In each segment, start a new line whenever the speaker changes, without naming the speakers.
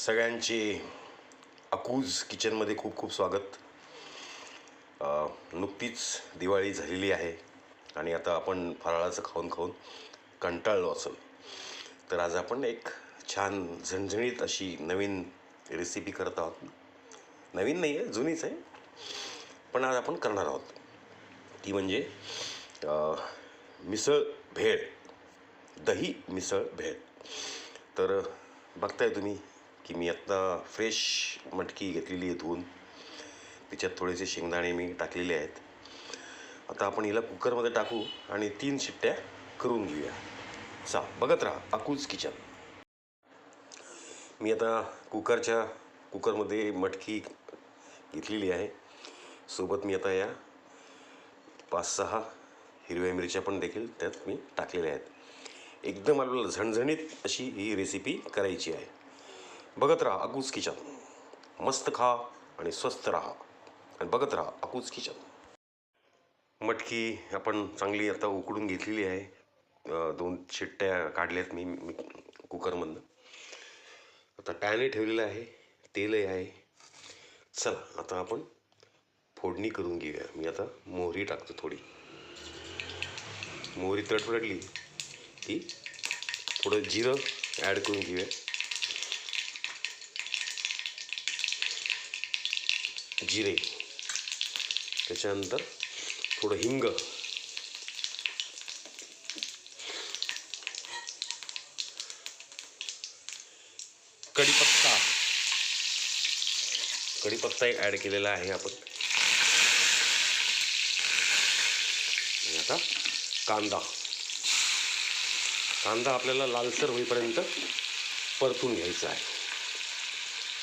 सगळ्यांचे अकूज किचनमध्ये खूप खूप स्वागत. नुकतीच दिवाळी झालेली आहे आणि आता आपण फराळाचं खाऊन खाऊन कंटाळलो असेल. तर आज आपण एक छान झणझणीत अशी नवीन रेसिपी करत आहोत. नवीन नाही आहे जुनीच आहे. पण आज आपण करणार आहोत. ती म्हणजे मिसळ भेळ. दही मिसळ भेळ. तर बघताय तुम्ही की मी आत्ता फ्रेश मटकी घेतलेली आहे धुवून. तिच्यात थोडेसे शेंगदाणे मी टाकलेले आहेत. आता आपण हिला कुकरमध्ये टाकू आणि तीन शिट्ट्या करून घेऊया. चा बघत राहा अकूज किचन मी आता कुकरच्या कुकरमध्ये मटकी घेतलेली आहे. सोबत मी आता या पाच सहा हिरव्या मिरच्या पण देखील त्यात मी टाकलेल्या आहेत. एकदम आपल्याला झणझणीत अशी ही रेसिपी करायची आहे. बघत राहा अकूज किचन. मस्त खा आणि स्वस्त राहा. आणि बघत राहा अकूज किचन. मटकी आपण चांगली आता उकडून घेतलेली आहे. दोन शिट्ट्या काढल्यात मी मी कुकरमधनं. आता पॅनही ठेवलेलं आहे तेलही आहे. चला आता आपण फोडणी करून घेऊया. मी आता मोहरी टाकतो थोडी. मोहरी तडफडली की थोडं जिरं ॲड करून घेऊया. जिरे. त्याच्यानंतर थोडं हिंग. कढीपत्ता. कढीपत्ताही ॲड केलेला आहे आपण. आणि आता कांदा. कांदा आपल्याला लालसर होईपर्यंत परतून घ्यायचा आहे.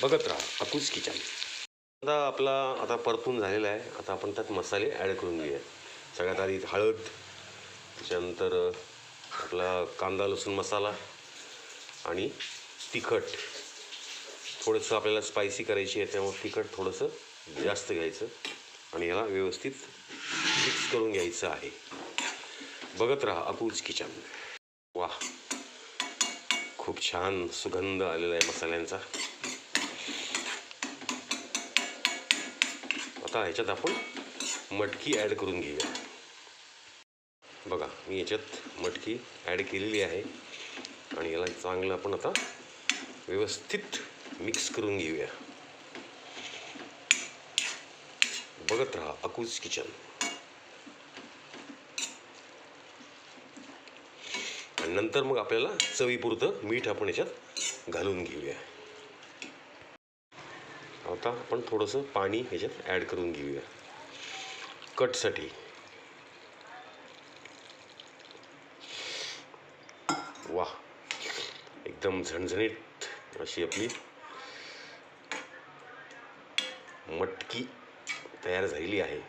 बघत राहा अकुस किचन कांदा आपला आता परतून झालेला आहे. आता आपण त्यात मसाले ॲड करून घेऊया सगळ्यात आधी हळद त्याच्यानंतर आपला कांदा लसूण मसाला आणि तिखट. थोडंसं आपल्याला स्पायसी करायची आहे त्यामुळे तिखट थोडंसं जास्त घ्यायचं आणि याला व्यवस्थित मिक्स करून घ्यायचं आहे. बघत राहा अकूज किचन. वा खूप छान सुगंध आलेला आहे मसाल्यांचा. आता ह्याच्यात आपण मटकी ॲड करून घेऊया. बघा मी याच्यात मटकी ॲड केलेली आहे. आणि याला चांगलं आपण आता व्यवस्थित मिक्स करून घेऊया. बघत राहा अकूज किचन आणि नंतर मग आपल्याला चवीपुरतं मीठ आपण याच्यात घालून घेऊया. आता आपण थोडंसं पाणी ह्याच्यात ॲड करून घेऊया. कटसाठी वा एकदम झणझणीत अशी आपली मटकी तयार झालेली आहे.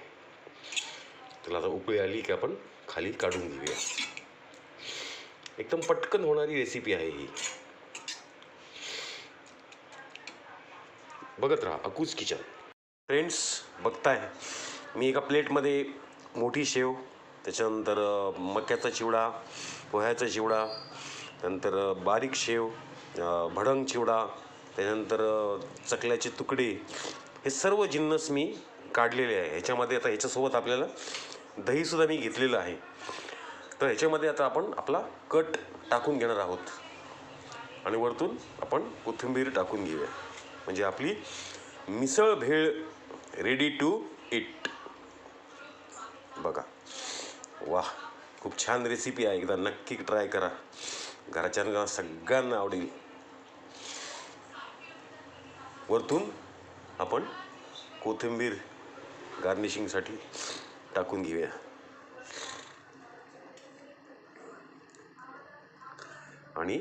त्याला आता उकळी आली की आपण खाली काढून घेऊया. एकदम पटकन होणारी रेसिपी आहे ही. बघत राहा अकूज किचन. फ्रेंड्स बघताय. मी एका प्लेटमध्ये मोठी शेव त्याच्यानंतर मक्याचा चिवडा पोह्याचा चिवडा त्यानंतर बारीक शेव भडंग चिवडा त्याच्यानंतर चकल्याचे तुकडे. हे सर्व जिन्नस मी काढलेले आहे. ह्याच्यामध्ये आता ह्याच्यासोबत आपल्याला दहीसुद्धा मी घेतलेलं आहे. तर ह्याच्यामध्ये आता आपण आपला कट टाकून घेणार आहोत. आणि वरतून आपण कोथिंबीर टाकून घेऊया. म्हणजे आपली misal bhel ready to eat बघा. वा खूप छान रेसिपी आहे. एकदा नक्की ट्राय करा. घराच्या सगळ्यांना आवडेल. वरतून आपण कोथिंबीर गार्निशिंगसाठी टाकून घेऊया. आणि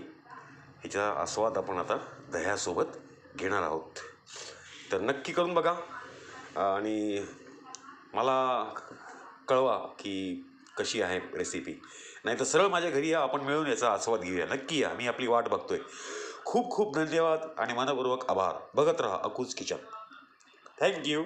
ह्याचा आस्वाद आपण आता दह्यासोबत घेणार आहोत. तर नक्की करून बघा. आणि मला कळवा की कशी आहे रेसिपी नाही तर सरळ माझ्या घरी या आपण मिळून याचा आस्वाद घेऊया. नक्की या मी आपली वाट बघतोय. खूप खूप धन्यवाद आणि मनपूर्वक आभार. बघत राहा अकूज किचन. थँक्यू